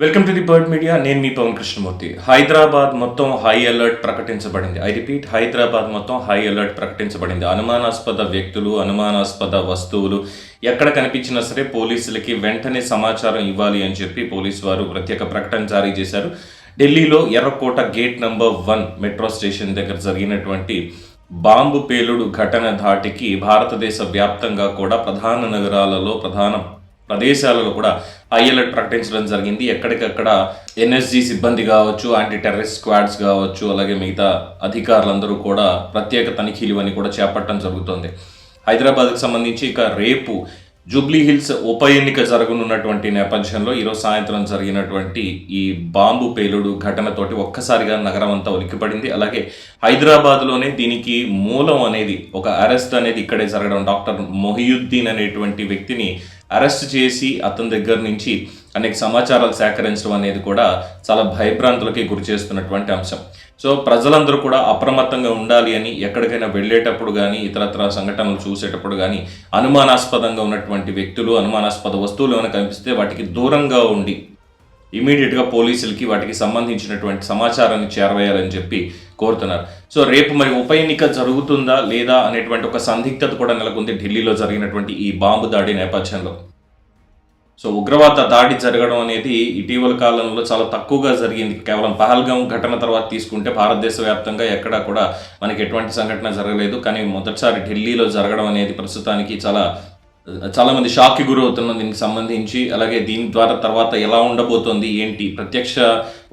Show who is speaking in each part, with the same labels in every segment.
Speaker 1: Welcome to the Bird Media నేను మీ పవన్ కృష్ణమూర్తి. హైదరాబాద్ మొత్తం హై అలర్ట్ ప్రకటించబడింది. ఐ రిపీట్ హైదరాబాద్ మొత్తం హై అలర్ట్ ప్రకటించబడింది. అనుమానాస్పద వ్యక్తులు అనుమానాస్పద వస్తువులు ఎక్కడ కనిపించినా సరే పోలీసులకి వెంటనే సమాచారం ఇవ్వాలి అని చెప్పి పోలీసు వారు ప్రత్యేక ప్రకటన జారీ చేశారు. ఢిల్లీలో ఎర్రకోట gate number one metro station దగ్గర జరిగినటువంటి బాంబు పేలుడు ఘటన ధాటికి భారతదేశ వ్యాప్తంగా కూడా ప్రధాన నగరాలలో ప్రధాన ప్రదేశాలలో కూడా హై అలర్ట్ ప్రకటించడం జరిగింది. ఎక్కడికక్కడ ఎన్ఎస్జి సిబ్బంది కావచ్చు యాంటీ టెర్రరిస్ట్ స్క్వాడ్స్ కావచ్చు అలాగే మిగతా అధికారులందరూ కూడా ప్రత్యేక తనిఖీలు అని కూడా చేపట్టడం జరుగుతోంది. హైదరాబాద్కు సంబంధించి ఇక రేపు జూబ్లీ హిల్స్ ఉప ఎన్నిక జరగనున్నటువంటి నేపథ్యంలో ఈరోజు సాయంత్రం జరిగినటువంటి ఈ బాంబు పేలుడు ఘటనతోటి ఒక్కసారిగా నగరం అంతా ఉలిక్కిపడింది. అలాగే హైదరాబాద్లోనే దీనికి మూలం అనేది ఒక అరెస్ట్ అనేది ఇక్కడే జరగడం డాక్టర్ మొహియుద్దీన్ అనేటువంటి వ్యక్తిని అరెస్ట్ చేసి అతని దగ్గర నుంచి అనేక సమాచారాలు సేకరించడం అనేది కూడా చాలా భయభ్రాంతులకి గురి చేస్తున్నటువంటి అంశం. సో ప్రజలందరూ కూడా అప్రమత్తంగా ఉండాలి అని ఎక్కడికైనా వెళ్ళేటప్పుడు కానీ ఇతరత్ర సంఘటనలు చూసేటప్పుడు కానీ అనుమానాస్పదంగా ఉన్నటువంటి వ్యక్తులు అనుమానాస్పద వస్తువులు ఏమైనా కనిపిస్తే వాటికి దూరంగా ఉండి ఇమీడియట్గా పోలీసులకి వాటికి సంబంధించినటువంటి సమాచారాన్ని చేరవేయాలని చెప్పి కోరుతున్నారు. సో రేపు మరి ఉప ఎన్నిక జరుగుతుందా లేదా అనేటువంటి ఒక సందిగ్ధత కూడా నెలకొంది ఢిల్లీలో జరిగినటువంటి ఈ బాంబు దాడి నేపథ్యంలో. సో ఉగ్రవాద దాడి జరగడం అనేది ఇటీవల కాలంలో చాలా తక్కువగా జరిగింది. కేవలం పహల్గాం ఘటన తర్వాత తీసుకుంటే భారతదేశ వ్యాప్తంగా ఎక్కడా కూడా మనకి ఎటువంటి సంఘటన జరగలేదు. కానీ మొదటిసారి ఢిల్లీలో జరగడం అనేది ప్రస్తుతానికి చాలా చాలామంది షాక్కి గురవుతున్న దీనికి సంబంధించి అలాగే దీని ద్వారా తర్వాత ఎలా ఉండబోతోంది ఏంటి ప్రత్యక్ష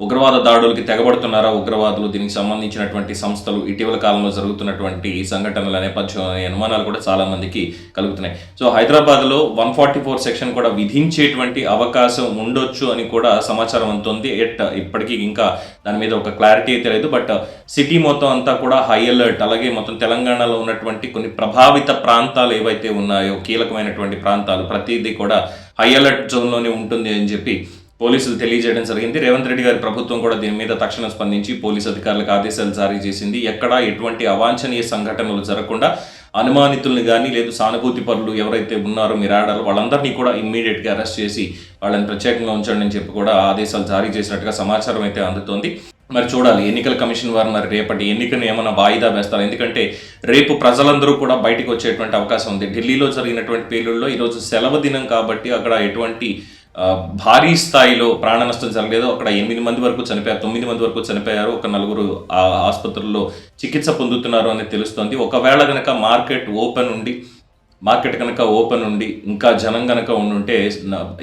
Speaker 1: ఉగ్రవాద దాడులకి తెగబడుతున్నారా ఉగ్రవాదులు దీనికి సంబంధించినటువంటి సంస్థలు ఇటీవల కాలంలో జరుగుతున్నటువంటి సంఘటనల నేపథ్యం అనే అనుమానాలు కూడా చాలా మందికి కలుగుతున్నాయి. సో హైదరాబాద్లో వన్ ఫార్టీ ఫోర్ సెక్షన్ కూడా విధించేటువంటి అవకాశం ఉండొచ్చు అని కూడా సమాచారం అందుతుంది. ఎట్ ఇప్పటికీ ఇంకా దాని మీద ఒక క్లారిటీ అయితే లేదు బట్ సిటీ మొత్తం అంతా కూడా హై అలర్ట్. అలాగే మొత్తం తెలంగాణలో ఉన్నటువంటి కొన్ని ప్రభావిత ప్రాంతాలు ఏవైతే ఉన్నాయో కీలకమైన కీలకమైనటువంటి ప్రాంతాలు. ప్రతిదీ కూడా హై అలర్ట్ జోన్లోనే ఉంటుంది అని చెప్పి పోలీసులు తెలియజేయడం జరిగింది. రేవంత్ రెడ్డి గారి ప్రభుత్వం కూడా దీని మీద తక్షణం స్పందించి పోలీసు అధికారులకు ఆదేశాలు జారీ చేసింది. ఎక్కడ ఎటువంటి అవాంఛనీయ సంఘటనలు జరగకుండా అనుమానితుల్ని కానీ లేదు సానుభూతి పరులు ఎవరైతే ఉన్నారో మీరు ఆడారో వాళ్ళందరినీ కూడా ఇమ్మీడియట్గా అరెస్ట్ చేసి వాళ్ళని ప్రత్యేకంగా ఉంచండి అని చెప్పి కూడా ఆదేశాలు జారీ చేసినట్టుగా సమాచారం అయితే అందుతోంది. మరి చూడాలి ఎన్నికల కమిషన్ వారు మరి రేపటి ఎన్నికను ఏమైనా వాయిదా వేస్తారు. ఎందుకంటే రేపు ప్రజలందరూ కూడా బయటకు వచ్చేటువంటి అవకాశం ఉంది. ఢిల్లీలో జరిగినటువంటి పేలుల్లో ఈరోజు సెలవు దినం కాబట్టి అక్కడ ఎటువంటి భారీ స్థాయిలో ప్రాణ నష్టం జరగలేదు. అక్కడ ఎనిమిది మంది వరకు చనిపోయారు తొమ్మిది మంది వరకు చనిపోయారు. ఒక నలుగురు ఆ ఆసుపత్రుల్లో చికిత్స పొందుతున్నారు అని తెలుస్తోంది. ఒకవేళ కనుక మార్కెట్ ఓపెన్ ఉండి మార్కెట్ కనుక ఓపెన్ ఉండి ఇంకా జనం కనుక ఉండుంటే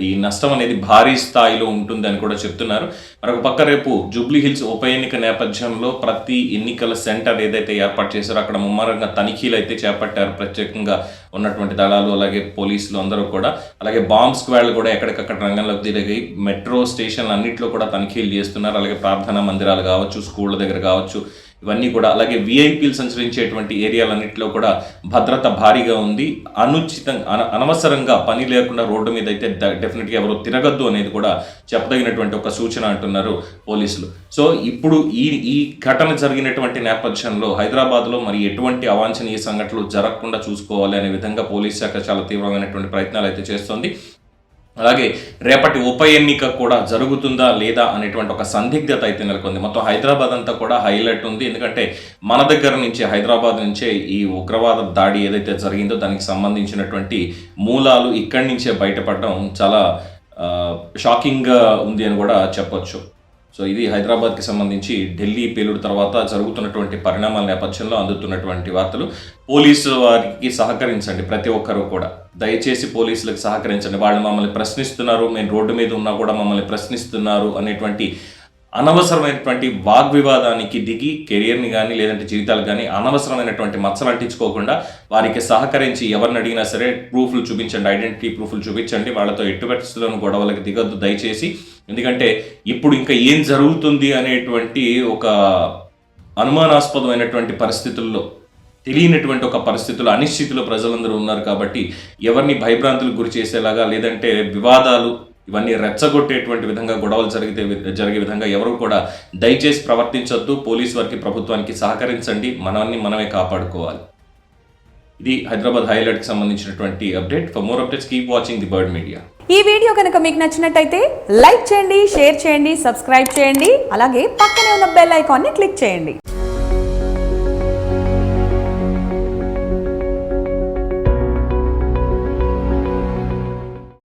Speaker 1: ఈ నష్టం అనేది భారీ స్థాయిలో ఉంటుంది అని కూడా చెప్తున్నారు. మరొక పక్క రేపు జూబ్లీ హిల్స్ ఉప ఎన్నిక నేపథ్యంలో ప్రతి ఎన్నికల సెంటర్ ఏదైతే ఏర్పాటు చేశారో అక్కడ ముమ్మరంగా తనిఖీలు అయితే చేపట్టారు. ప్రత్యేకంగా ఉన్నటువంటి దళాలు అలాగే పోలీసులు అందరూ కూడా. అలాగే బాంబ్ స్క్వాడ్లు కూడా ఎక్కడికక్కడ రంగంలోకి దిగి మెట్రో స్టేషన్లు అన్నింటిలో కూడా తనిఖీలు చేస్తున్నారు. అలాగే ప్రార్థనా మందిరాలు కావచ్చు స్కూళ్ళ దగ్గర కావచ్చు ఇవన్నీ కూడా అలాగే విఐపీలు సంచరించేటువంటి ఏరియాలన్నింటిలో కూడా భద్రత భారీగా ఉంది. అనుచితంగా అన అనవసరంగా పని లేకుండా రోడ్డు మీద అయితే డెఫినెట్గా ఎవరు తిరగద్దు అనేది కూడా చెప్పదగినటువంటి ఒక సూచన అంటున్నారు పోలీసులు. సో ఇప్పుడు ఈ ఈ ఘటన జరిగినటువంటి నేపథ్యంలో హైదరాబాద్లో మరి ఎటువంటి అవాంఛనీయ సంఘటనలు జరగకుండా చూసుకోవాలి అనే విధంగా పోలీస్ శాఖ చాలా తీవ్రమైనటువంటి ప్రయత్నాలు అయితే చేస్తోంది. అలాగే రేపటి ఉప ఎన్నిక కూడా జరుగుతుందా లేదా అనేటువంటి ఒక సందిగ్ధత అయితే నెలకొంది. మొత్తం హైదరాబాద్ అంతా కూడా హైలైట్ ఉంది. ఎందుకంటే మన దగ్గర నుంచి హైదరాబాద్ నుంచే ఈ ఉగ్రవాద దాడి ఏదైతే జరిగిందో దానికి సంబంధించినటువంటి మూలాలు ఇక్కడి నుంచే బయటపడడం చాలా షాకింగ్గా ఉంది అని కూడా చెప్పొచ్చు. సో ఇది హైదరాబాద్కి సంబంధించి ఢిల్లీ పేలుడు తర్వాత జరుగుతున్నటువంటి పరిణామాల నేపథ్యంలో అందుతున్నటువంటి వార్తలు. పోలీసు వారికి సహకరించండి ప్రతి ఒక్కరూ కూడా. దయచేసి పోలీసులకు సహకరించండి. వాళ్ళు మమ్మల్ని ప్రశ్నిస్తున్నారు మేము రోడ్డు మీద ఉన్నా కూడా మమ్మల్ని ప్రశ్నిస్తున్నారు అనేటువంటి అనవసరమైనటువంటి వాగ్వివాదానికి దిగి కెరియర్ని కానీ లేదంటే జీవితాలు కానీ అనవసరమైనటువంటి మచ్చలు అంటించుకోకుండా వారికి సహకరించి ఎవరిని అడిగినా సరే ప్రూఫ్లు చూపించండి ఐడెంటిటీ ప్రూఫ్లు చూపించండి వాళ్ళతో ఎట్టు పరిస్థితులను గొడవలకు దిగొద్దు దయచేసి. ఎందుకంటే ఇప్పుడు ఇంకా ఏం జరుగుతుంది అనేటువంటి ఒక అనుమానాస్పదమైనటువంటి పరిస్థితుల్లో తెలియనటువంటి ఒక పరిస్థితుల్లో అనిశ్చితిలో ప్రజలందరూ ఉన్నారు కాబట్టి ఎవరిని భయభ్రాంతులకు గురి చేసేలాగా లేదంటే వివాదాలు ఇవన్నీ రెచ్చగొట్టేటువంటి విధంగా గొడవలు జరిగితే జరిగే విధంగా ఎవరు కూడా దయచేసి ప్రవర్తించొద్దు. పోలీస్ వారికి ప్రభుత్వానికి సహకరించండి. మనల్ని మనమే కాపాడుకోవాలి. ఇది హైదరాబాద్ హైలైట్కి సంబంధించినటువంటి update. For more updates keep watching the Bird Media
Speaker 2: ఈ వీడియో కనుక మీకు నచ్చినట్టయితే లైక్ చేయండి షేర్ చేయండి సబ్స్క్రైబ్ చేయండి. అలాగే పక్కనే ఉన్న బెల్ ఐకాన్ని క్లిక్ చేయండి.